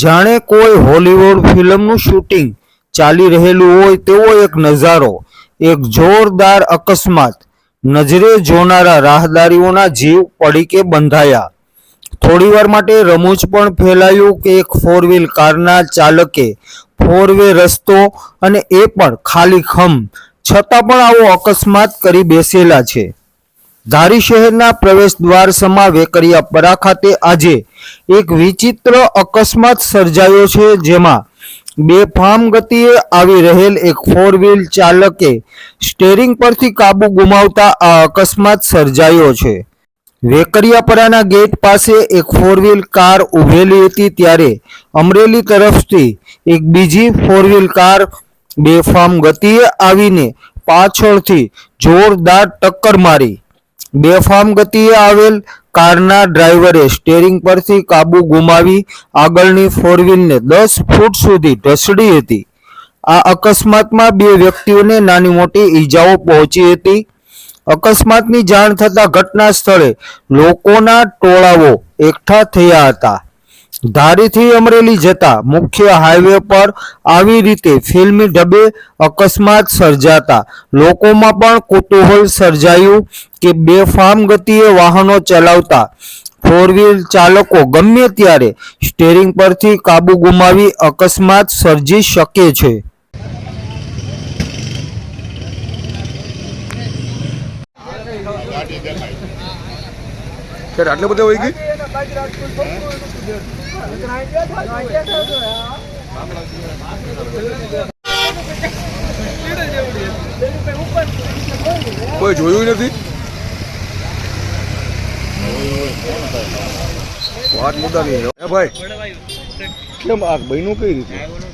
જાણે કોઈ હોલિવૂડ ફિલ્મનું શૂટિંગ ચાલી રહેલું હોય તેવો એક નજારો, એક જોરદાર અકસ્માત, નજરે જોનારા રાહદારીઓના જીવ પડીકે બંધાયા. થોડીવાર માટે રમૂજ પણ ફેલાયું કે એક ફોર વ્હીલ કારના ચાલકે ફોર વે રસ્તો અને એ પણ ખાલી ખમ, છતાં પણ આવો અકસ્માત કરી બેસેલા છે. ધારી શહેરના પ્રવેશ દ્વાર સમા વેકરિયાપરા ખાતે આજે એક વિચિત્ર અકસ્માત સર્જાયો છે, જેમાં બેફામ ગતિએ આવી રહેલ એક ફોર વ્હીલ ચાલકે સ્ટેરિંગ પરથી કાબુ ગુમાવતા આ અકસ્માત સર્જાયો છે. વેકરિયાપરાના ગેટ પાસે એક ફોર વ્હીલ કાર ઊભેલી હતી ત્યારે અમરેલી તરફથી એક બીજી ફોર વ્હીલ કાર બેફામ ગતિએ આવીને પાછળથી જોરદાર ટક્કર મારી બેફામ ગતિએ આવેલ કારના ડ્રાઈવરે સ્ટેરિંગ પરથી કાબુ ગુમાવી આગળની ફોર વ્હીલને દસ ફૂટ સુધી ઢસડી હતી. આ અકસ્માતમાં બે વ્યક્તિઓને નાની મોટી ઈજાઓ પહોંચી હતી. અકસ્માતની જાણ થતાં ઘટના સ્થળે લોકોના ટોળાઓ એકઠા થયા હતા. ધારીથી અમરેલી જતા મુખ્ય હાઈવે પર આવી રીતે ફિલ્મી ઢબે અકસ્માત સર્જાતા લોકોમાં પણ કુતૂહલ સર્જાયું કે બેફામ ગતિએ વાહનો ચલાવતા ફોર વ્હીલ ચાલકો ગમે ત્યારે સ્ટેરિંગ પરથી કાબુ ગુમાવી અકસ્માત સર્જી શકે છે. આટલે બધે વહી ગઈ કોઈ જોયું નથી વાત મુદ્દાની છે. હે ભાઈ કેમ આ બહેનું કઈ રીતે